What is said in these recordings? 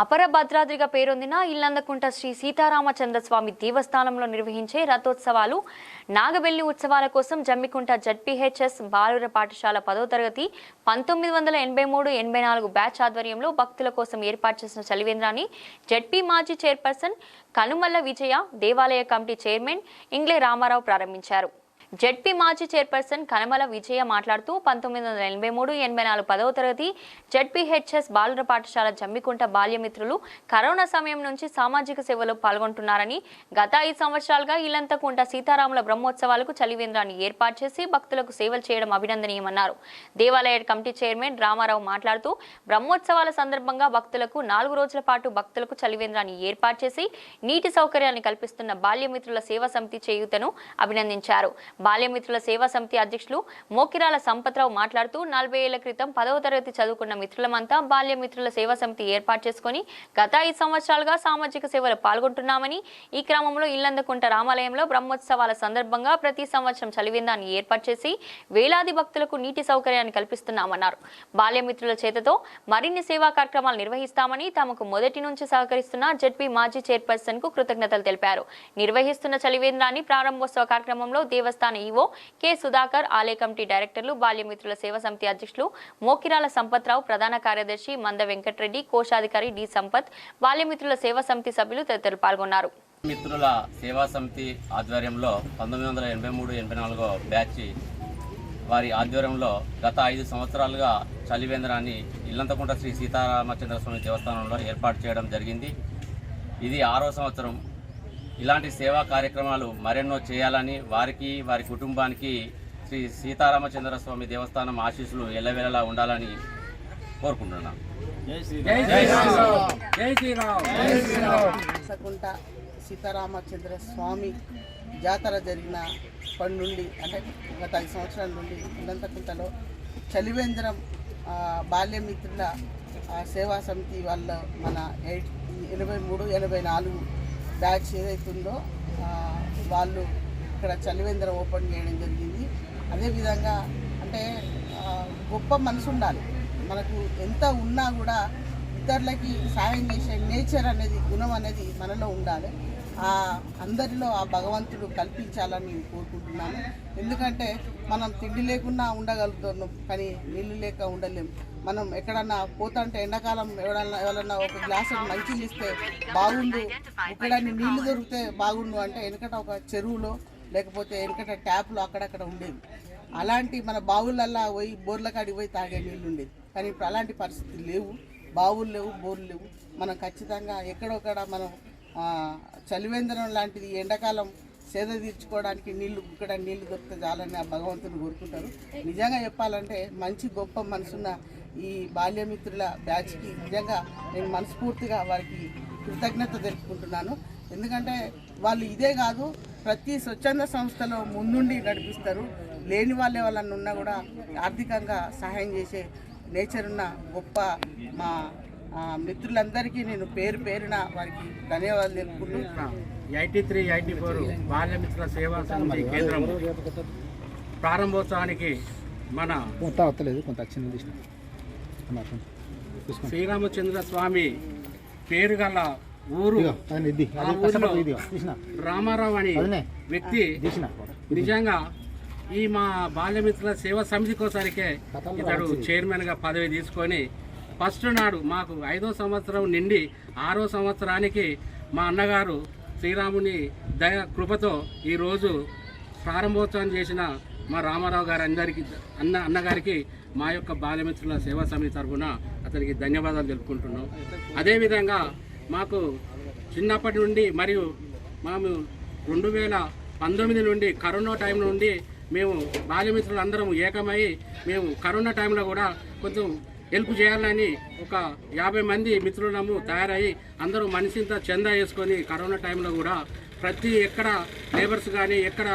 అపర భద్రాద్రిగా పేరొందిన ఇల్లందకుంట శ్రీ సీతారామచంద్ర స్వామి దేవస్థానంలో నిర్వహించే రథోత్సవాలు నాగబెల్లి ఉత్సవాల కోసం జమ్మికుంట జడ్పీహెచ్ఎస్ బాలుర పాఠశాల పదో తరగతి పంతొమ్మిది వందల ఎనభై మూడు ఎనభై నాలుగు బ్యాచ్ ఆధ్వర్యంలో భక్తుల కోసం ఏర్పాటు చేసిన చలివేంద్రాన్ని జడ్పీ మాజీ చైర్పర్సన్ కనుమల్ల విజయ దేవాలయ కమిటీ చైర్మన్ ఇంగ్లే రామారావు ప్రారంభించారు. జడ్పీ మాజీ చైర్పర్సన్ కనమల విజయ మాట్లాడుతూ పంతొమ్మిది వందల ఎనభై మూడు ఎనభై నాలుగు పదవ తరగతి జడ్పీహెచ్ఎస్ బాలుర పాఠశాల జమ్మికుంట బాల్యమిత్రులు కరోనా సమయం నుంచి సామాజిక సేవలో పాల్గొంటున్నారని గత ఐదు సంవత్సరాలుగా ఇల్లంతకుంట సీతారాముల బ్రహ్మోత్సవాలకు చలివేంద్రాన్ని ఏర్పాటు చేసి భక్తులకు సేవలు చేయడం అభినందనీయమన్నారు. దేవాలయ కమిటీ చైర్మన్ రామారావు మాట్లాడుతూ బ్రహ్మోత్సవాల సందర్భంగా భక్తులకు నాలుగు రోజుల పాటు భక్తులకు చలివేంద్రాన్ని ఏర్పాటు చేసి నీటి సౌకర్యాన్ని కల్పిస్తున్న బాల్యమిత్రుల సేవా సమితి చేయూతను అభినందించారు. బాల్యమిత్రుల సేవా సమితి అధ్యక్షులు మోకిరాల సంపత్రావు మాట్లాడుతూ నలభై ఏళ్ళ క్రితం పదవ తరగతి చదువుకున్న మిత్రులమంతా బాల్యమిత్రుల సేవా సమితి ఏర్పాటు చేసుకుని గత ఐదు సంవత్సరాలుగా సామాజిక సేవలో పాల్గొంటున్నామని ఈ క్రమంలో ఇల్లందకుంట రామాలయంలో బ్రహ్మోత్సవాల సందర్భంగా ప్రతి సంవత్సరం చలివిందాన్ని ఏర్పాటు చేసి వేలాది భక్తులకు నీటి సౌకర్యాన్ని కల్పిస్తున్నామన్నారు. బాల్యమిత్రుల చేతతో మరిన్ని సేవా కార్యక్రమాలు నిర్వహిస్తామని తమకు మొదటి నుంచి సహకరిస్తున్న జడ్పీ మాజీ చైర్పర్సన్కు కృతజ్ఞతలు తెలిపారు. నిర్వహిస్తున్న చలివేంద్రాన్ని ప్రారంభోత్సవ కార్యక్రమంలో దేవస్థానం ఈవో కె సుధాకర్ ఆలయ కమిటీ డైరెక్టర్లు బాల్యమిత్రుల సేవా సమితి అధ్యక్షులు మోకిరాల సంపత్రావు ప్రధాన కార్యదర్శి మంద వెంకటరెడ్డి కోశాధికారి డి సంపత్ బాల్యమిత్రుల సేవా సమితి సభ్యులు తదితరులు పాల్గొన్నారు. మిత్రుల సేవా సమితి ఆధ్వర్యంలో పంతొమ్మిది వందల ఎనభై మూడు ఎనభై నాలుగో బ్యాచ్ వారి ఆధ్వర్యంలో గత ఐదు సంవత్సరాలుగా చలివేంద్రాన్ని ఇల్లంతకుంట శ్రీ సీతారామచంద్ర స్వామి దేవస్థానంలో ఏర్పాటు చేయడం జరిగింది. ఇది ఆరో సంవత్సరం. ఇలాంటి సేవా కార్యక్రమాలు మరెన్నో చేయాలని వారికి వారి కుటుంబానికి శ్రీ సీతారామచంద్ర స్వామి దేవస్థానం ఆశీస్సులు ఎల్లవేళలా ఉండాలని కోరుకుంటున్నాను సకుంట సీతారామచంద్ర స్వామి జాతర జరిగిన పని నుండి అంటే గత ఐదు సంవత్సరాల నుండి ఇల్లంతకుంటలో చలివేంద్రం ఆ, బాల్యమిత్రుల ఆ, సేవా సమితి వాళ్ళ మన ఎయిట్ ఎనభై మూడు ఎనభై నాలుగు బ్యాచ్ ఏదైతుందో వాళ్ళు ఇక్కడ చలివేంద్రం ఓపెన్ చేయడం జరిగింది. అదేవిధంగా అంటే గొప్ప మనసు ఉండాలి. మనకు ఎంత ఉన్నా కూడా ఇతరులకి సాయం చేసే నేచర్ అనేది గుణం అనేది మనలో ఉండాలి. ఆ అందరిలో ఆ భగవంతుడు కల్పించాలని కోరుకుంటున్నాను. ఎందుకంటే మనం తిండి లేకున్నా ఉండగలుగుతున్నాం కానీ నీళ్ళు లేక ఉండలేం. మనం ఎక్కడన్నా పోతుంటే ఎండాకాలం ఎవడన్నా ఎవరన్నా ఒక గ్లాస్ మంచి ఇస్తే బాగుండు. ఎక్కడన్నా నీళ్ళు దొరికితే బాగుండు అంటే వెనకట ఒక చెరువులో లేకపోతే వెనకట ట్యాప్లో అక్కడక్కడ ఉండేవి అలాంటి మన బావులల్లా పోయి బోర్ల కాడికి పోయి తాగే నీళ్ళు ఉండేది. కానీ ఇప్పుడు అలాంటి పరిస్థితులు లేవు. బావులు లేవు బోర్లు లేవు. మనం ఖచ్చితంగా ఎక్కడొక్కడ మనం ఆ, చలివేంద్రం లాంటిది ఎండాకాలం సేద తీర్చుకోవడానికి నీళ్ళు ఇక్కడ నీళ్ళు దొరికితే చాలని ఆ భగవంతుని కోరుకుంటారు. నిజంగా చెప్పాలంటే మంచి గొప్ప మనసున్న ఈ బాల్యమిత్రుల బ్యాచ్కి నిజంగా నేను మనస్ఫూర్తిగా వారికి కృతజ్ఞత తెలుపుకుంటున్నాను. ఎందుకంటే వాళ్ళు ఇదే కాదు ప్రతి స్వచ్ఛంద సంస్థలో ముందుండి నడిపిస్తారు. లేని వాళ్ళే వాళ్ళని ఉన్నా కూడా ఆర్థికంగా సహాయం చేసే నేచర్ ఉన్న గొప్ప మా మిత్రులందరికీ నేను పేరు పేరున వారికి ధన్యవాదాలు తెలుపుకుంటూ eighty three eighty four Balyamitra Seva Samiti కేంద్రం ప్రారంభోత్సవానికి మన కొంత వస్తలేదు కొంత వచ్చింది శ్రీరామచంద్ర స్వామి పేరు గల ఊరు రామారావు అని. వ్యక్తి నిజంగా ఈ మా బాల్యమిత్రుల సేవా సమితికోసరికే ఇతడు చైర్మన్గా పదవి తీసుకొని ఫస్ట్ నాడు మాకు ఐదో సంవత్సరం నిండి ఆరో సంవత్సరానికి మా అన్నగారు శ్రీరాముని దయ కృపతో ఈరోజు ప్రారంభోత్సవం చేసిన మా రామారావు గారి అందరికి అన్న అన్నగారికి మా యొక్క బాల్యమిత్రుల సేవా సమితి తరఫున అతనికి ధన్యవాదాలు తెలుపుకుంటున్నాం. అదేవిధంగా మాకు చిన్నప్పటి నుండి మరియు మేము రెండు వేల పంతొమ్మిది నుండి కరోనా టైం నుండి మేము బాల్యమిత్రులు అందరం ఏకమై మేము కరోనా టైంలో కూడా కొంచెం హెల్ప్ చేయాలని ఒక యాభై మంది మిత్రులము తయారయ్యి అందరూ మనిషింత చందా వేసుకొని కరోనా టైంలో కూడా ప్రతి ఎక్కడ లేబర్స్ కానీ ఎక్కడ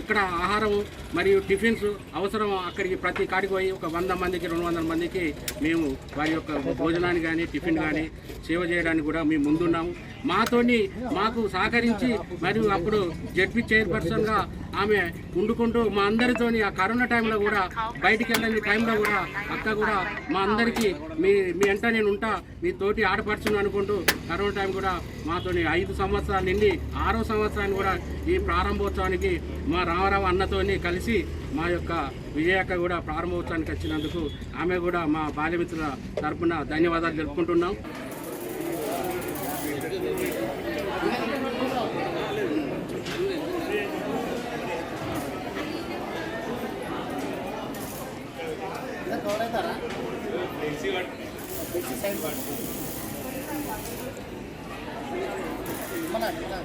ఇక్కడ ఆహారం మరియు టిఫిన్స్ అవసరం అక్కడికి ప్రతి కాడికి పోయి ఒక వంద మందికి రెండు వందల మందికి మేము వారి యొక్క భోజనాన్ని కానీ టిఫిన్ కానీ సేవ చేయడానికి కూడా మేము ముందున్నాము. మాతోని మాకు సహకరించి మరియు అప్పుడు జడ్పీ చైర్పర్సన్గా ఆమె ఉండుకుంటూ మా అందరితోని ఆ కరోనా టైంలో కూడా బయటికి వెళ్ళని టైంలో కూడా అక్క కూడా మా అందరికీ మీ మీ వెంట నేను ఉంటా మీ తోటి ఆడపడుచును అనుకుంటూ కరోనా టైం కూడా మాతోని ఐదు సంవత్సరాలు నిండి ఆరో సంవత్సరాన్ని కూడా ఈ ప్రారంభోత్సవానికి మా రామారావు అన్నతోని కలిసి మా యొక్క విజయక్క కూడా ప్రారంభోత్సవానికి వచ్చినందుకు ఆమె కూడా మా బాల్యమిత్రుల తరఫున ధన్యవాదాలు తెలుపుకుంటున్నాం. మన మన